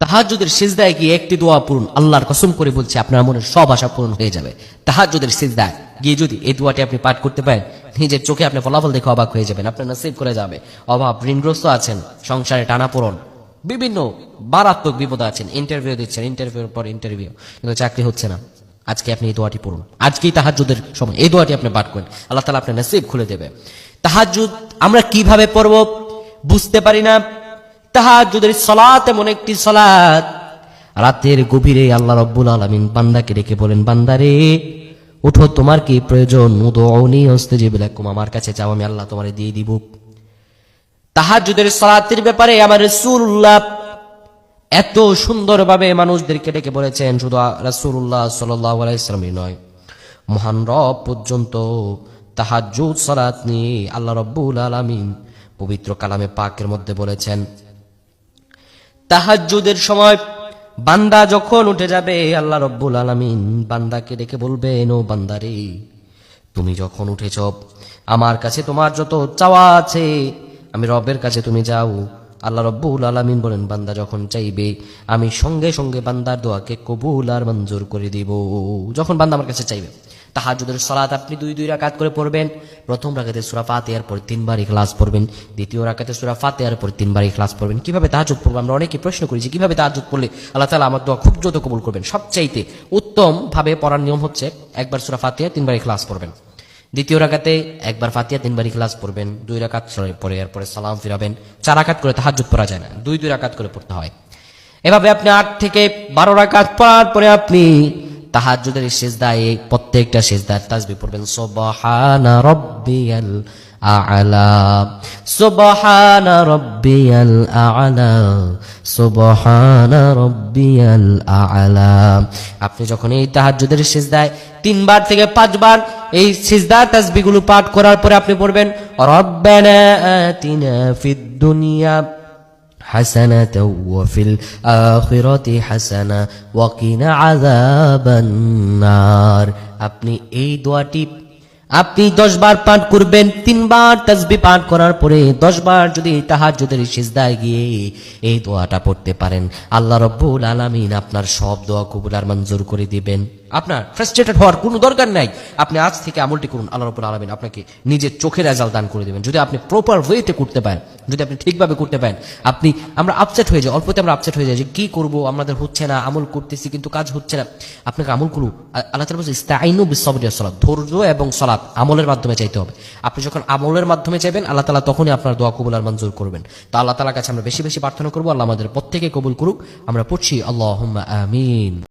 তাহাজ্জুদের সিজদায় গিয়ে একটি দোয়া পূরণ আল্লাহর কসম করে বলছে, আপনার মনের সব আশা পূরণ হয়ে যাবে। তাহাজ্জুদের সিজদায় গিয়ে যদি এই দোয়াটি আপনি পাঠ করতে পারেন, নিজের চোখে আপনি ফলাফল দেখে অবাক হয়ে যাবেন, আপনার নসিব করে যাবে। অভাব, ঋণগ্রস্ত আছেন, সংসারে টানাপোড়ন বিভিন্ন মারাত্মক বিপদ আছেন ইন্টারভিউ দিচ্ছেন ইন্টারভিউর পর ইন্টারভিউ কিন্তু চাকরি হচ্ছে না। আজকে আপনি এই দোয়াটি পড়ুন। আজকেই তাহাজ্জুদের সময় এই দোয়াটি আপনি পাঠ করেন। আল্লাহ তালা আপনার নসিব খুলে দেবে। তাহাজ্জুদ আমরা কীভাবে পড়ব বুঝতে পারি না। তাহাজ্জুদের সলাত এমন একটি সলাত রাতের গভীরে আল্লাহ রব্বুল আলামিন বান্দাকে ডেকে বলেন বান্দারে উঠো, তোমার কি প্রয়োজন? উদৌনি হস্তে যে বিলাকুম আমার কাছে চাও আমি আল্লাহ তোমারে দিয়ে দিব। তাহাজ্জুদের সালাতের ব্যাপারে আমার রাসূলুল্লাহ এত সুন্দরভাবে মানুষদেরকে ডেকে বলেছেন, শুধু আলাইহি সাল্লামই নয়, মহান রব পর্যন্ত তাহাজ্জুদ সলাত নিয়ে আল্লাহ রব্বুল আলামিন পবিত্র কালামে পাকের মধ্যে বলেছেন তাহাজ্জুদের সময় বান্দা যখন উঠে যাবে, আল্লাহ রব্বুল আলামিন বান্দাকে ডেকে বলবেন, ও বান্দারে, তুমি যখন উঠেছ, আমার কাছে তোমার যত চাওয়া আছে, আমি রবের কাছে তুমি যাও। আল্লাহ রব্বুল আলামিন বলেন, বান্দা যখন চাইবে, আমি সঙ্গে সঙ্গে বান্দার দোয়াকে কবুল আর মঞ্জুর করে দিব। যখন বান্দা আমার কাছে চাইবে তাহাজুদের সলাত আপনি দুই দুই রাকাত করে পড়বেন। প্রথম রাকাতে সুরা ফাতিহার পর তিনবার ইখলাস পড়বেন। দ্বিতীয় রাকাতে সুরা ফাতিহার পর তিনবার ইখলাস পড়বেন। কীভাবে তাহাজুদ পড়ব? আমরা অনেকে প্রশ্ন করি যে, কীভাবে তাহাজুদ পড়লে আল্লাহ তাআলা আমার দোয়া খুব দ্রুত কবুল করবেন? সবচাইতে উত্তম ভাবে পড়ার নিয়ম হচ্ছে একবার সুরা ফাতিহা, তিনবার ইখলাস পড়বেন। দ্বিতীয় রাকাতে একবার ফাতিহা, তিনবার ইখলাস পড়বেন। দুই রাকাত পরে এরপরে সালাম ফিরাবেন। চার রাকাত করে তাহাজুদ পড়া যায় না। দুই দুই রাকাত করে পড়তে হয়। এভাবে আপনি আট থেকে বারো রাকাত পড়ার পরে আপনি তাহাজ্জুদের সেজদায় এই প্রত্যেকটা সেজদার তাসবিহ পড়বেন। সুবহানা রাব্বিয়াল আ'লা আ'লা আ'লা। আপনি যখন এই তাহাজ্জুদের সেজদায় তিনবার থেকে পাঁচবার এই সিজদার তাসবিহগুলো পাঠ করার পরে আপনি পড়বেন, রব্বানা আতিনা ফিদ দুনিয়া حسنة وفي الآخرة حسنة وقنا عذاب النار আপনি এই দোয়াটি আপনি দশ বার পাঠ করবেন তিনবার তাসবি পাঠ করার পরে দশ বার যদি তাহাজ্জুদের সিজদায় গিয়ে এই দোয়াটা পড়তে পারেন আল্লাহ রব্বুল আলামিন আপনার সব দোয়া কবুল আর মঞ্জুর করে দিবেন আপনার ফ্রাস্ট্রেটেড হওয়ার কোনো দরকার নাই। আপনি আজ থেকে আমলটি করুন, আল্লাহ রব্বুল আলামিন আপনাকে নিজের চোখের রেজাল্ট দান করে দিবেন। যদি আপনি প্রপার ওয়েতে করতে পারেন, যদি আপনি ঠিকভাবে করতে পারেন, আপনি, আমরা আপসেট হয়ে যাই, অল্পতে আমরা আপসেট হয়ে যাই যে কি করব, আমাদের হচ্ছে না, আমল করতেছি, কিন্তু কাজ হচ্ছে না। আপনাকে আমল করু আল্লাহ তালা বলছে ইস্তাইনু বিসবরিয়া সলাৎ ধৈর্য এবং সলাৎ আমলের মাধ্যমে চাইতে হবে। আপনি যখন আমলের মাধ্যমে চাইবেন, আল্লাহ তালা তখনই আপনার দোয়া কবুল আর মঞ্জুর করবেন। তো আল্লাহ তালার কাছে আমরা বেশি বেশি প্রার্থনা করব, আল্লাহ আমাদের প্রত্যেকে কবুল করুক। আমরা পড়ছি আল্লাহ আমিন।